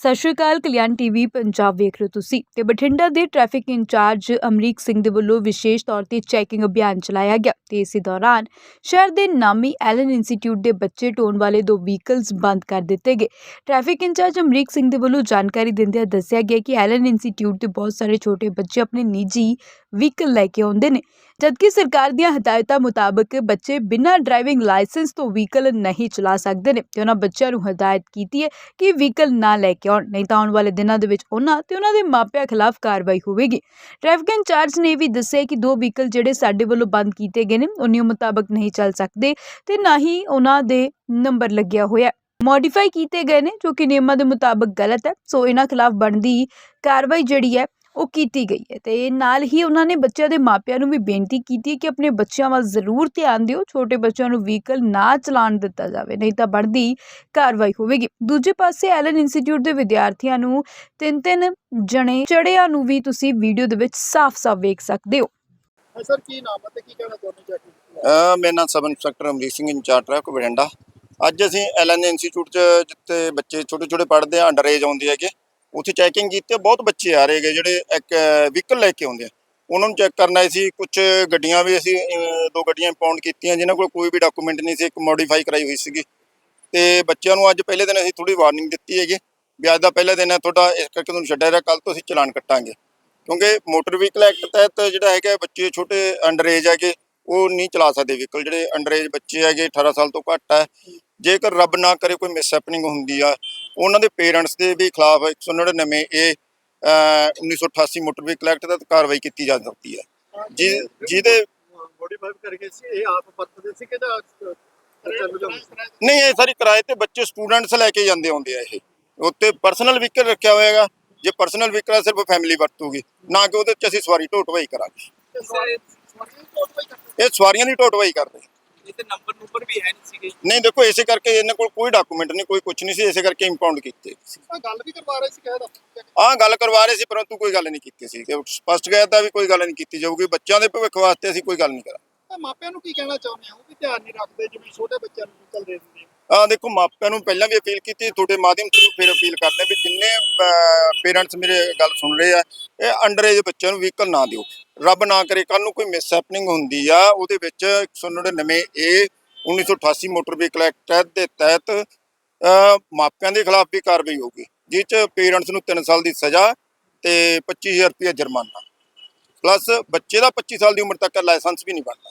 ਸਤਿ ਸ਼੍ਰੀ ਅਕਾਲ, ਕਲਿਆਣ ਟੀਵੀ, ਪੰਜਾਬ ਵੇਖ ਰਹੇ ਹੋ ਤੁਸੀਂ ਤੇ ਬਠਿੰਡਾ ਦੇ ਟ੍ਰੈਫਿਕ ਇੰਚਾਰਜ ਅਮਰੀਕ ਸਿੰਘ ਦੇ ਵੱਲੋਂ ਵਿਸ਼ੇਸ਼ ਤੌਰ ਤੇ ਚੈਕਿੰਗ ਅਭਿਆਨ ਚਲਾਇਆ ਗਿਆ ਤੇ ਇਸੇ ਦੌਰਾਨ ਸ਼ਹਿਰ ਦੇ ਨਾਮੀ ਐਲਨ ਇੰਸਟੀਚਿਊਟ ਦੇ ਬੱਚੇ ਢੋਣ ਵਾਲੇ ਦੋ ਵਹੀਕਲਸ ਬੰਦ ਕਰ ਦਿੱਤੇ ਗਏ। ਟ੍ਰੈਫਿਕ ਇੰਚਾਰਜ ਅਮਰੀਕ ਸਿੰਘ ਦੇ ਵੱਲੋਂ ਜਾਣਕਾਰੀ ਦਿੰਦਿਆਂ ਦੱਸਿਆ ਗਿਆ ਕਿ ਐਲਨ ਇੰਸਟੀਚਿਊਟ ਦੇ ਬਹੁਤ ਸਾਰੇ ਛੋਟੇ ਬੱਚੇ ਆਪਣੇ ਨਿੱਜੀ ਵਹੀਕਲ ਲੈ ਕੇ ਆਉਂਦੇ ਨੇ, ਜਦਕਿ ਸਰਕਾਰ ਦੀਆਂ ਹਦਾਇਤਾਂ ਮੁਤਾਬਕ ਬੱਚੇ ਬਿਨਾਂ ਡਰਾਈਵਿੰਗ ਲਾਇਸੈਂਸ ਤੋਂ ਵਹੀਕਲ ਨਹੀਂ ਚਲਾ ਸਕਦੇ ਨੇ ਤੇ ਉਹਨਾਂ ਬੱਚਿਆਂ ਨੂੰ ਹਦਾਇਤ ਕੀਤੀ ਹੈ ਕਿ ਵਹੀਕਲ ਨਾ ਲੈ ਕੇ ਆਉਣ ਨਹੀਂ ਤਾਂ ਆਉਣ ਵਾਲੇ ਦਿਨਾਂ ਦੇ ਵਿੱਚ ਉਹਨਾਂ ਤੇ ਉਹਨਾਂ ਦੇ ਮਾਪਿਆਂ ਖਿਲਾਫ ਕਾਰਵਾਈ ਹੋਵੇਗੀ। ਟ੍ਰੈਫਿਕ ਇੰਚਾਰਜ ਨੇ ਇਹ ਵੀ ਦੱਸਿਆ ਕਿ ਦੋ ਵਹੀਕਲ ਜਿਹੜੇ ਸਾਡੇ ਵੱਲੋਂ ਬੰਦ ਕੀਤੇ ਗਏ ਨੇ ਉਹ ਨਿਯਮ ਮੁਤਾਬਕ ਨਹੀਂ ਚੱਲ ਸਕਦੇ ਤੇ ਨਾ ਹੀ ਉਹਨਾਂ ਦੇ ਨੰਬਰ ਲੱਗਿਆ ਹੋਇਆ ਮੋਡੀਫਾਈ ਕੀਤੇ ਗਏ ਨੇ ਜੋ ਕਿ ਨਿਯਮਾਂ ਦੇ ਮੁਤਾਬਕ ਗਲਤ ਹੈ, ਸੋ ਇਹਨਾਂ ਖਿਲਾਫ ਬਣਦੀ ਕਾਰਵਾਈ ਜਿਹੜੀ ਹੈ ਉਹ ਕੀਤੀ ਗਈ ਹੈ ਤੇ ਨਾਲ ਹੀ ਉਹਨਾਂ ਨੇ ਬੱਚਿਆਂ ਦੇ ਮਾਪਿਆਂ ਨੂੰ ਵੀ ਬੇਨਤੀ ਕੀਤੀ ਕਿ ਆਪਣੇ ਬੱਚਿਆਂ ਵੱਲ ਜ਼ਰੂਰ ਧਿਆਨ ਦਿਓ ਛੋਟੇ ਬੱਚਿਆਂ ਨੂੰ ਵਹੀਕਲ ਨਾ ਚਲਾਉਣ ਦਿੱਤਾ ਜਾਵੇ ਨਹੀਂ ਤਾਂ ਬਣਦੀ ਕਾਰਵਾਈ ਹੋਵੇਗੀ। ਦੂਜੇ ਪਾਸੇ ਐਲਨ ਇੰਸਟੀਚਿਊਟ ਦੇ ਵਿਦਿਆਰਥੀਆਂ ਨੂੰ ਤਿੰਨ ਤਿੰਨ ਜਣੇ ਚੜਿਆਂ ਨੂੰ ਵੀ ਤੁਸੀਂ ਵੀਡੀਓ ਦੇ ਵਿੱਚ ਸਾਫ਼-ਸਾਫ਼ ਵੇਖ ਸਕਦੇ ਹੋ। ਸਰ ਕੀ ਨਾਮ ਹੈ ਤੇ ਕੀ ਕਹਿਣਾ ਚਾਹੁੰਦੇ ਅਹ ਮੇਰਾ ਨਾਮ sub inspector Amrik Singh incharge traffic Bathinda ਅੱਜ ਅਸੀਂ ਐਲਐਨ ਇੰਸਟੀਚਿਊਟ ਚ ਜਿੱਥੇ ਬੱਚੇ ਛੋਟੇ ਛੋਟੇ ਪੜ੍ਹਦੇ ਆ ਅੰਡਰ ਏਜ ਆਉਂਦੇ ਹੈਗੇ। ਉੱਥੇ ਚੈਕਿੰਗ ਕੀਤੀ, ਬਹੁਤ ਬੱਚੇ ਆ ਰਹੇ ਹੈਗੇ ਜਿਹੜੇ ਇੱਕ ਵਹੀਕਲ ਲੈ ਕੇ ਆਉਂਦੇ ਆ। ਉਹਨਾਂ ਨੂੰ ਚੈੱਕ ਕਰਨਾ ਸੀ ਕੁਝ ਗੱਡੀਆਂ ਵੀ ਅਸੀਂ ਦੋ ਗੱਡੀਆਂ ਇੰਪਾਊਂਡ ਕੀਤੀਆਂ, ਜਿਨ੍ਹਾਂ ਕੋਲ ਕੋਈ ਵੀ ਡਾਕੂਮੈਂਟ ਨਹੀਂ ਸੀ, ਇੱਕ ਮੋਡੀਫਾਈ ਕਰਾਈ ਹੋਈ ਸੀਗੀ। ਤੇ ਬੱਚਿਆਂ ਨੂੰ ਅੱਜ ਪਹਿਲੇ ਦਿਨ ਅਸੀਂ ਥੋੜੀ ਵਾਰਨਿੰਗ ਦਿੱਤੀ ਹੈਗੀ, ਵੀ ਅੱਜ ਦਾ ਪਹਿਲਾ ਦਿਨ ਹੈ, ਤੁਹਾਡਾ ਇਸ ਕਰਕੇ ਤੁਹਾਨੂੰ ਛੱਡਿਆ ਰਿਹਾ ਕੱਲ ਤੋਂ ਅਸੀਂ ਚਲਾਨ ਕੱਟਾਂਗੇ। ਕਿਉਂਕਿ ਮੋਟਰ ਵਹੀਕਲ ਐਕਟ ਤਹਿਤ ਜਿਹੜਾ ਹੈਗਾ, ਬੱਚੇ ਛੋਟੇ ਅੰਡਰ ਏਜ ਹੈਗੇ ਉਹ ਨਹੀਂ ਚਲਾ ਸਕਦੇ ਵਹੀਕਲ। ਜਿਹੜੇ ਅੰਡਰ ਏਜ ਬੱਚੇ ਹੈਗੇ 18 ਸਾਲ ਤੋਂ ਘੱਟ ਹੈ। ਜੇਕਰ ਰੱਬ ਨਾ ਕਰੇ ਕੋਈ ਮਿਸਹੈਪਨਿੰਗ ਹੁੰਦੀ ਆ ਉਹਨਾਂ ਦੇ ਪੇਰੈਂਟਸ ਦੇ ਵੀ ਖਿਲਾਫ 199 ਏ 1988 ਮੋਟਰ ਵਹੀਕਲ ਐਕਟ ਤਹਿਤ ਕਾਰਵਾਈ ਕੀਤੀ ਜਾ ਸਕਦੀ ਹੈ। ਜਿਹਦੇ ਮੋਡੀਫਾਈ ਕਰਕੇ ਇਹ ਆਪ ਵਰਤਦੇ ਸੀ ਕਿ ਜਾਂ ਨਹੀਂ ਇਹ ਸਾਰੀ ਕਿਰਾਏ ਤੇ ਬੱਚੇ ਸਟੂਡੈਂਟਸ ਲੈ ਕੇ ਜਾਂਦੇ ਹੁੰਦੇ ਆ ਇਹ। ਉੱਤੇ ਪਰਸਨਲ ਵਹੀਕਲ ਰੱਖਿਆ ਹੋਇਆਗਾ ਜੇ ਪਰਸਨਲ ਵਹੀਕਲ ਸਿਰਫ ਫੈਮਿਲੀ ਵਰਤੂਗੀ। ਨਾ ਕਿ ਉਹਦੇ ਚ ਅਸੀਂ ਸਵਾਰੀ ਢੋਟਵਾਈ ਕਰਾਂਗੇ। ਇਹ ਸਵਾਰੀਆਂ ਦੀ ਢੋਟਵਾਈ ਕਰਦੇ ਇਹਦੇ ਨੰਬਰ ਨੰਬਰ ਵੀ ਹੈ ਨਹੀਂ ਸੀਗੇ। ਨਹੀਂ ਦੇਖੋ ਇਸੇ ਕਰਕੇ ਇਹਨਾਂ ਕੋਲ ਕੋਈ ਡਾਕੂਮੈਂਟ ਨਹੀਂ ਕੋਈ ਕੁਝ ਨਹੀਂ ਸੀ ਇਸੇ ਕਰਕੇ ਇੰਪਾਊਂਡ ਕੀਤੇ। ਗੱਲ ਵੀ ਕਰਵਾ ਰਹੇ ਸੀ ਕਹਿਦਾ ਆਹ ਗੱਲ ਕਰਵਾ ਰਹੇ ਸੀ ਪਰੰਤੂ ਕੋਈ ਗੱਲ ਨਹੀਂ ਕੀਤੀ ਸੀ। ਕਿ ਸਪਸ਼ਟ ਗਿਆ ਤਾਂ ਵੀ ਕੋਈ ਗੱਲ ਨਹੀਂ ਕੀਤੀ ਜਾਊਗੀ। ਬੱਚਿਆਂ ਦੇ ਭਵਿੱਖ ਵਾਸਤੇ ਅਸੀਂ ਕੋਈ ਗੱਲ ਨਹੀਂ ਕਰਾਂਗੇ। ਤਾਂ ਮਾਪਿਆਂ ਨੂੰ ਕੀ ਕਹਿਣਾ ਚਾਹੁੰਦੇ ਆ ਉਹ ਵੀ ਧਿਆਨ ਨਹੀਂ ਰੱਖਦੇ ਜਿਵੇਂ ਛੋਟੇ ਬੱਚਿਆਂ ਨੂੰ ਵਹੀਕਲ ਦੇ ਦਿੰਦੇ ਆ। ਆ ਦੇਖੋ ਮਾਪਿਆਂ ਨੂੰ ਪਹਿਲਾਂ ਵੀ ਅਪੀਲ ਕੀਤੀ ਤੁਹਾਡੇ ਮਾਧਿਅਮ ਥਰੂ ਫਿਰ ਅਪੀਲ ਕਰਦੇ ਵੀ ਜਿੰਨੇ ਪੇਰੈਂਟਸ ਮੇਰੇ ਗੱਲ ਸੁਣ ਰਹੇ ਆ ਇਹ ਅੰਡਰ ਏਜ ਬੱਚਿਆਂ ਨੂੰ ਵਹੀਕਲ ਨਾ ਦਿਓ। ਰੱਬ ਨਾ ਕਰੇ ਕੱਲ ਨੂੰ ਕੋਈ ਮਿਸਹੈਪਨਿੰਗ ਹੁੰਦੀ ਆ, ਉਹਦੇ ਵਿੱਚ 199 ਏ 1988 ਮੋਟਰ ਵਹੀਕਲ ਐਕਟ ਦੇ ਤਹਿਤ ਮਾਪਿਆਂ ਦੇ ਖਿਲਾਫ ਵੀ ਕਾਰਵਾਈ ਹੋਊਗੀ ਜਿਸ ਚ ਪੇਰੈਂਟਸ ਨੂੰ 3 ਸਾਲ ਦੀ ਸਜ਼ਾ ਤੇ 25000 ਰੁਪਏ ਜੁਰਮਾਨਾ। ਪਲੱਸ ਬੱਚੇ ਦਾ 25 ਸਾਲ ਦੀ ਉਮਰ ਤੱਕ ਲਾਇਸੈਂਸ ਵੀ ਨਹੀਂ ਬਣਦਾ।